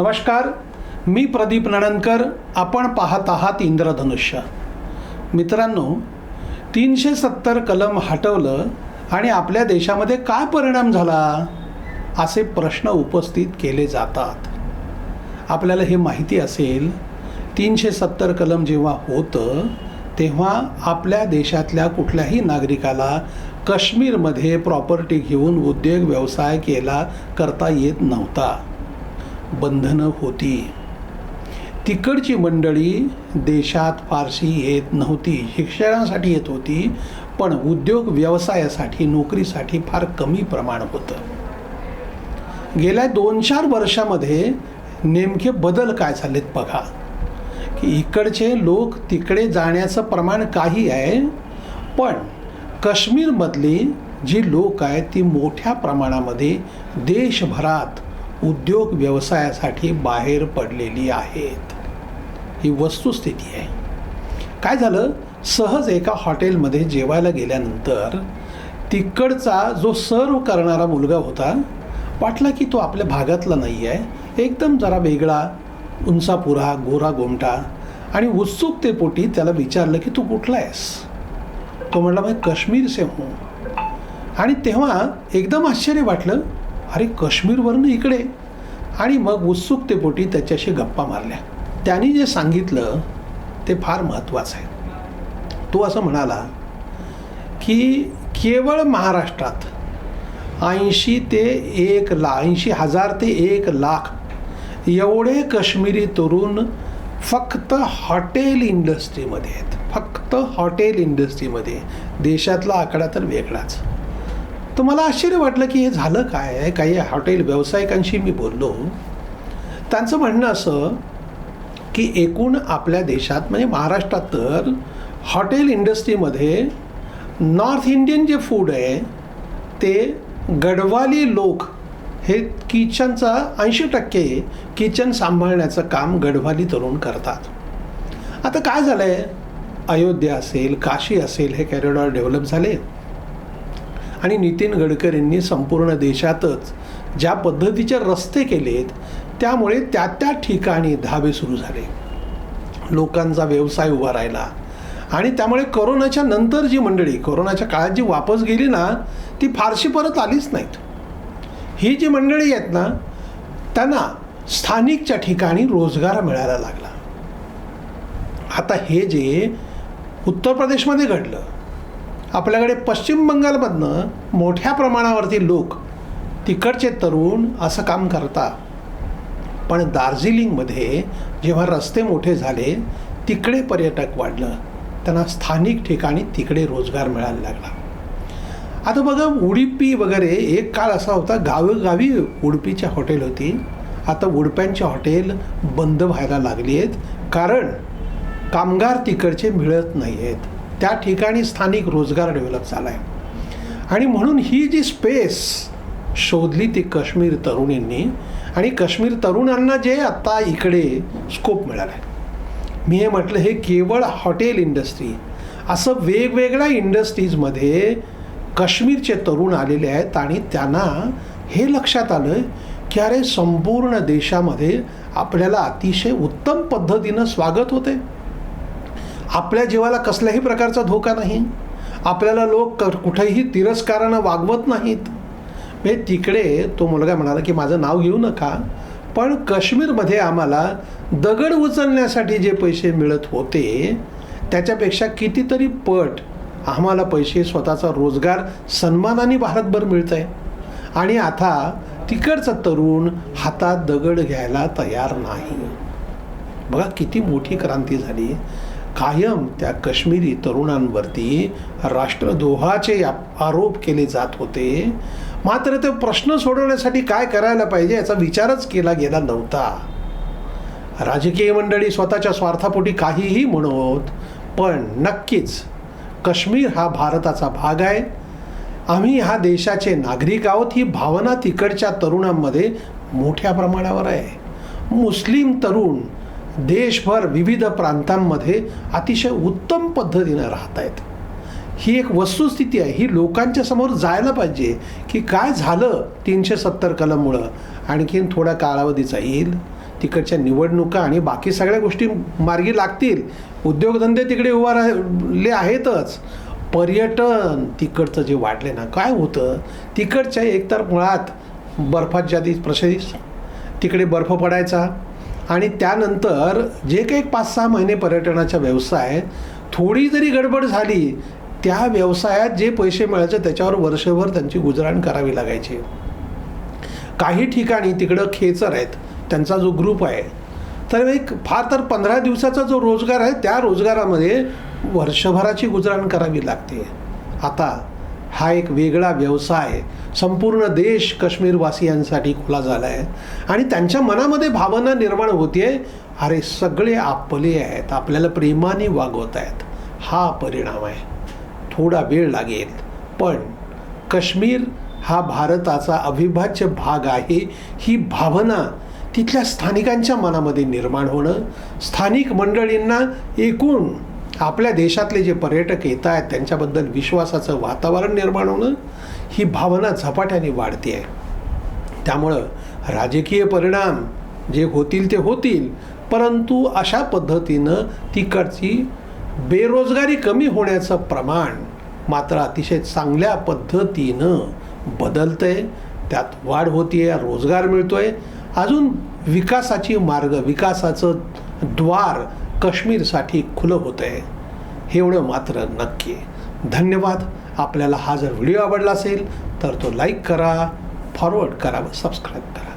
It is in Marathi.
नमस्कार मी प्रदीप नणनकर आपण पाहत आहात इंद्रधनुष्य. मित्रांनो तीनशे सत्तर कलम हटवलं आणि आपल्या देशामध्ये काय परिणाम झाला? असे प्रश्न उपस्थित केले जातात. आपल्याला हे माहिती असेल तीनशे सत्तर कलम जेव्हा होतं तेव्हा आपल्या देशातल्या कुठल्याही नागरिकाला काश्मीरमध्ये प्रॉपर्टी घेऊन उद्योग व्यवसाय केला करता येत नव्हता. बंधनं होती. तिकडची मंडळी देशात फारशी येत नव्हती. शिक्षणासाठी येत होती पण उद्योग व्यवसायासाठी नोकरीसाठी फार कमी प्रमाण होतं. गेल्या दोन चार वर्षामध्ये नेमके बदल काय झालेत बघा. की इकडचे लोक तिकडे जाण्याचं प्रमाण काही आहे पण काश्मीरमधली जी लोक आहेत ती मोठ्या प्रमाणामध्ये देशभरात उद्योग व्यवसायासाठी बाहेर पडलेली आहेत. ही वस्तुस्थिती आहे. काय झालं? सहज एका हॉटेलमध्ये जेवायला गेल्यानंतर तिकडचा जो सर्व करणारा मुलगा होता वाटला की तो आपल्या भागातला नाही आहे एकदम जरा वेगळा उंचापुरा गोरा गोमटा आणि उत्सुकतेपोटी त्याला विचारलं की तू कुठला आहेस? तो म्हटला मी काश्मीर से हूँ. आणि तेव्हा एकदम आश्चर्य वाटलं अरे काश्मीरवरनं इकडे. आणि मग उत्सुकतेपोटी त्याच्याशी गप्पा मारल्या. त्यांनी जे सांगितलं ते फार महत्त्वाचं आहे. तो असं म्हणाला की केवळ महाराष्ट्रात ऐंशी ते एक ला ऐंशी हजार ते एक लाख एवढे काश्मीरी तरुण फक्त हॉटेल इंडस्ट्रीमध्ये आहेत. फक्त हॉटेल इंडस्ट्रीमध्ये. देशातला आकडा तर वेगळाच. तर मला आश्चर्य वाटलं की हे झालं काय? आहे काही हॉटेल व्यावसायिकांशी मी बोललो. त्यांचं म्हणणं असं की एकूण आपल्या देशात म्हणजे महाराष्ट्रात तर हॉटेल इंडस्ट्रीमध्ये नॉर्थ इंडियन जे फूड आहे ते गडवाली लोक हे किचनचा ऐंशी टक्के किचन सांभाळण्याचं काम गडवाली तरुण करतात. आता काय झालं आहे अयोध्या असेल काशी असेल हे कॅरिडॉर डेव्हलप झाले. आणि नितीन गडकरींनी संपूर्ण देशातच ज्या पद्धतीचे रस्ते केलेत त्यामुळे त्या त्या ठिकाणी धाबे सुरू झाले. लोकांचा व्यवसाय उभा राहिला. आणि त्यामुळे कोरोनाच्या नंतर जी मंडळी कोरोनाच्या काळात जी वापस गेली ना ती फारशी परत आलीच नाहीत. ही जी मंडळी आहेत ना त्यांना स्थानिकच्या ठिकाणी रोजगार मिळायला लागला. आता हे जे उत्तर प्रदेशमध्ये घडलं आपल्याकडे पश्चिम बंगालमधनं मोठ्या प्रमाणावरती लोक तिकडचे तरुण असं काम करतात. पण दार्जिलिंगमध्ये जेव्हा रस्ते मोठे झाले तिकडे पर्यटक वाढलं. त्यांना स्थानिक ठिकाणी तिकडे रोजगार मिळायला लागला. आता बघा उडुपी वगैरे एक काळ असा होता गावोगावी उडुपीच्या हॉटेल होती. आता उडप्यांची हॉटेल बंद व्हायला लागली आहेत. कारण कामगार तिकडचे मिळत नाही आहेत त्या ठिकाणी स्थानिक रोजगार डेव्हलप झाला आहे आणि म्हणून ही जी स्पेस शोधली ती काश्मीर तरुणींनी आणि काश्मीर तरुणांना जे आत्ता इकडे स्कोप मिळाला आहे मी हे म्हटलं हे केवळ हॉटेल इंडस्ट्री असं वेगवेगळ्या इंडस्ट्रीजमध्ये काश्मीरचे तरुण आलेले आहेत आणि त्यांना हे लक्षात आलं की अरे संपूर्ण देशामध्ये आपल्याला अतिशय उत्तम पद्धतीनं स्वागत होते आपल्या जीवाला कसल्याही प्रकारचा धोका नाही. आपल्याला लोक क कुठेही तिरस्कारानं वागवत नाहीत. म्हणजे तिकडे तो मुलगा म्हणाला की माझं नाव घेऊ नका पण काश्मीरमध्ये आम्हाला दगड उचलण्यासाठी जे पैसे मिळत होते त्याच्यापेक्षा कितीतरी पट आम्हाला पैसे स्वतःचा रोजगार सन्मानाने भारतभर मिळत आहे आणि आता तिकडचा तरुण हातात दगड घ्यायला तयार नाही. बघा किती मोठी क्रांती झाली. कायम त्या काश्मीरी तरुणांवरती राष्ट्रद्रोहाचे आरोप केले जात होते. मात्र ते प्रश्न सोडवण्यासाठी काय करायला पाहिजे याचा विचारच केला गेला नव्हता. राजकीय मंडळी स्वतःच्या स्वार्थापोटी काहीही म्हणत पण नक्कीच काश्मीर हा भारताचा भाग आहे. आम्ही ह्या देशाचे नागरिक आहोत ही भावना तिकडच्या तरुणांमध्ये मोठ्या प्रमाणावर आहे. मुस्लिम तरुण देशभर विविध प्रांतांमध्ये अतिशय उत्तम पद्धतीनं राहत आहेत ही एक वस्तुस्थिती आहे. ही लोकांच्या समोर जायला पाहिजे की काय झालं तीनशे सत्तर कलममुळं. आणखीन थोड्या कालावधीचा येईल. तिकडच्या निवडणुका आणि बाकी सगळ्या गोष्टी मार्गी लागतील. उद्योगधंदे तिकडे उभा राहिले आहेतच. पर्यटन तिकडचं जे वाढले ना काय होतं? तिकडच्या एकतर मुळात बर्फात जादी प्रसिद्ध तिकडे बर्फ पडायचा. आणि त्यानंतर जे काही पाच सहा महिने पर्यटनाचा व्यवसाय थोडी जरी गडबड झाली त्या व्यवसायात जे पैसे मिळायचे त्याच्यावर वर्षभर त्यांची गुजराण करावी लागायची. काही ठिकाणी तिकडं खेचर आहेत त्यांचा जो ग्रुप आहे तर एक फार तर पंधरा दिवसाचा जो रोजगार आहे त्या रोजगारामध्ये वर्षभराची गुजराण करावी लागते. आता हा एक वेगळा व्यवसाय संपूर्ण देश काश्मीरवासियांसाठी खुला झाला आहे आणि त्यांच्या मनामध्ये भावना निर्माण होते अरे सगळे आपले आहेत. आपल्याला प्रेमाने वागवत आहेत. हा परिणाम आहे. थोडा वेळ लागेल. पण काश्मीर हा भारताचा अविभाज्य भाग आहे. ही भावना तिथल्या स्थानिकांच्या मनामध्ये निर्माण होणं स्थानिक मंडळींना एकूण आपल्या देशातले जे पर्यटक येत आहेत त्यांच्याबद्दल विश्वासाचं वातावरण निर्माण होणं ही भावना झपाट्याने वाढते आहे त्यामुळं राजकीय परिणाम जे होतील ते होतील परंतु अशा पद्धतीनं तिकडची बेरोजगारी कमी होण्याचं प्रमाण मात्र अतिशय चांगल्या पद्धतीनं बदलतंय. त्यात वाढ होतीये रोजगार मिळतोय. अजून विकासाची मार्ग विकासाचं द्वार काश्मीरसाठी खुलं होतं आहे एवढं मात्र नक्की. धन्यवाद. आपल्याला हा जर व्हिडिओ आवडला असेल तर तो लाईक करा फॉरवर्ड करा व सबस्क्राईब करा.